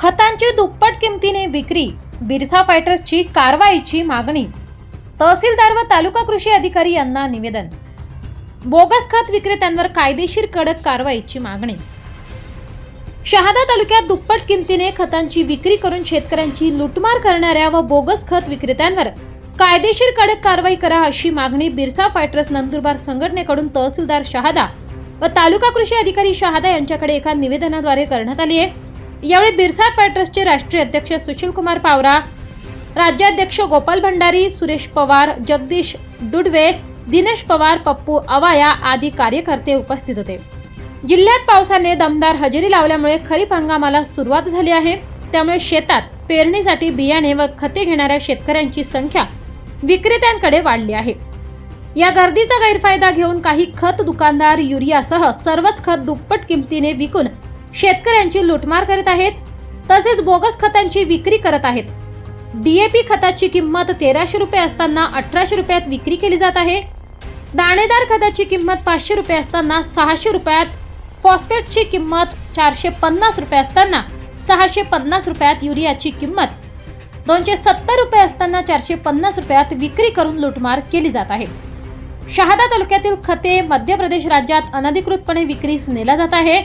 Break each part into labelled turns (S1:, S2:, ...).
S1: खतांची दुप्पट किमतीने विक्री बिरसा फायटर्सची कारवाईची मागणी. तहसीलदार व तालुका कृषी अधिकारी यांना निवेदन. बोगस खत विक्रेत्यांवर कायदेशीर कडक कारवाईची मागणी. शहादा तालुक्यात दुप्पट किमतीने खतांची विक्री करून शेतकऱ्यांची लुटमार करणाऱ्या व बोगस खत विक्रेत्यांवर कायदेशीर कडक कारवाई करा अशी मागणी बिरसा फायटर्स नंदुरबार संघटनेकडून तहसीलदार शहादा व तालुका कृषी अधिकारी शहादा यांच्याकडे एका निवेदनाद्वारे करण्यात आली आहे. यावेळी बिरसा फायटर्सचे राष्ट्रीय अध्यक्ष सुशील कुमार पावरा राज्याध्यक्ष गोपाल भंडारी सुरेश पवार जगदीश डुडवे दिनेश पवार पप्पू अवाया आदी कार्यकर्ते उपस्थित होते. जिल्ह्यात पावसाने दमदार हजेरी लावल्यामुळे खरीप हंगामाला सुरुवात झाली आहे. त्यामुळे शेतात पेरणीसाठी बियाणे व खते घेणाऱ्या शेतकऱ्यांची संख्या विक्रेत्यांकडे वाढली आहे. या गर्दीचा गैरफायदा घेऊन काही खत दुकानदार युरियासह सर्वच खत दुप्पट किमतीने विकून शेतकऱ्यांची लुटमार करत आहेत तसेच बोगस खतांची विक्री करत आहेत. डीएपी खताची किंमत तेराशे रुपये असताना अठराशे रुपयात विक्री केली जात आहे. दाणेदार खताची किंमत पाचशे रुपये असताना सहाशे रुपयात फॉस्फेटची किंमत चारशे पन्नास रुपये असताना सहाशे पन्नास रुपयात युरियाची किंमत दोनशे सत्तर रुपये असताना चारशे पन्नास रुपयात विक्री करून लुटमार केली जात आहे. शहादा तालुक्यातील खते मध्य प्रदेश राज्यात अनधिकृतपणे विक्रीस नेला जात आहे.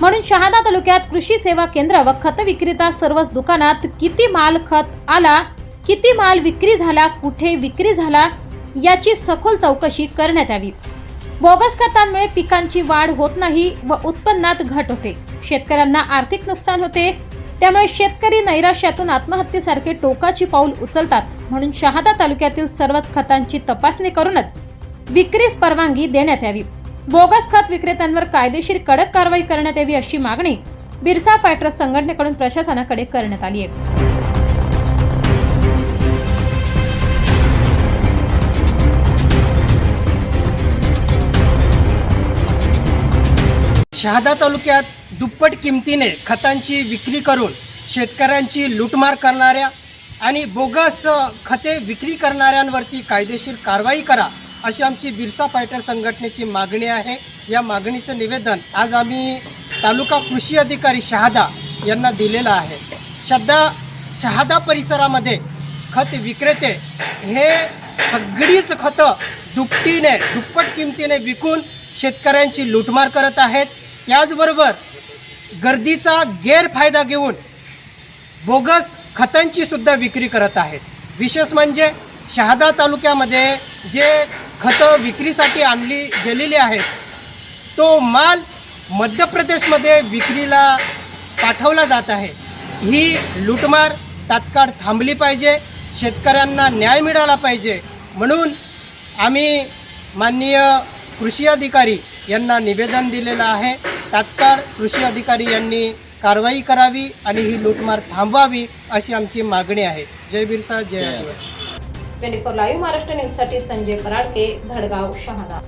S1: म्हणून शहादा तालुक्यात कृषी सेवा केंद्र व खत विक्रेता सर्वच दुकानात किती माल खत आला किती माल विक्री झाला कुठे विक्री झाला याची सखोल चौकशी करण्यात यावी. बोगस खतांमुळे पिकांची वाढ होत नाही व उत्पन्नात घट होते. शेतकऱ्यांना आर्थिक नुकसान होते. त्यामुळे शेतकरी नैराश्यातून आत्महत्येसारखे टोकाची पाऊल उचलतात. म्हणून शहादा तालुक्यातील सर्वच खतांची तपासणी करूनच विक्रीस परवानगी देण्यात यावी. बोगस खत विक्रेत्यांवर कायदेशीर कडक कारवाई करण्यात यावी अशी मागणी बिरसा फायटर्स संघटनेकडून प्रशासनाकडे करण्यात आली आहे.
S2: शहादा तालुक्यात दुप्पट किमतीने खतांची विक्री करून शेतकऱ्यांची लूटमार करणाऱ्या आणि बोगस खते विक्री करणाऱ्यांवरती कायदेशीर कारवाई करा अशी आमची बिरसा फायटर संघटनेची मागणी आहे. या मागणीचं निवेदन आज आम्ही तालुका कृषी अधिकारी शहादा यांना दिलेलं आहे. सध्या शहादा परिसरामध्ये खत विक्रेते हे सगळीच खतं दुपटीने दुप्पट किमतीने विकून शेतकऱ्यांची लूटमार करत आहेत. त्याचबरोबर गर्दीचा गैरफायदा घेऊन बोगस खतांची सुद्धा विक्री करत आहेत. विशेष म्हणजे शहादा तालुक्यामध्ये जे खतं विक्रीसाठी आणली गेलेली आहेत. तो माल मध्य प्रदेशमध्ये विक्रीला पाठवला जात आहे. ही लूटमार तात्काळ थांबली पाहिजे शेतकऱ्यांना न्याय मिळाला पाहिजे म्हणून आम्ही माननीय कृषी अधिकारी यांना निवेदन दिलेलं आहे. तात्काळ कृषी अधिकारी यांनी कारवाई करावी आणि ही लूटमार थांबवावी अशी आमची मागणी आहे. जय बिरसा जय आदिवासी.
S1: ट्वेंटी फोर लाईव्ह महाराष्ट्र न्यूजसाठी संजय पराडके धडगाव शहादा.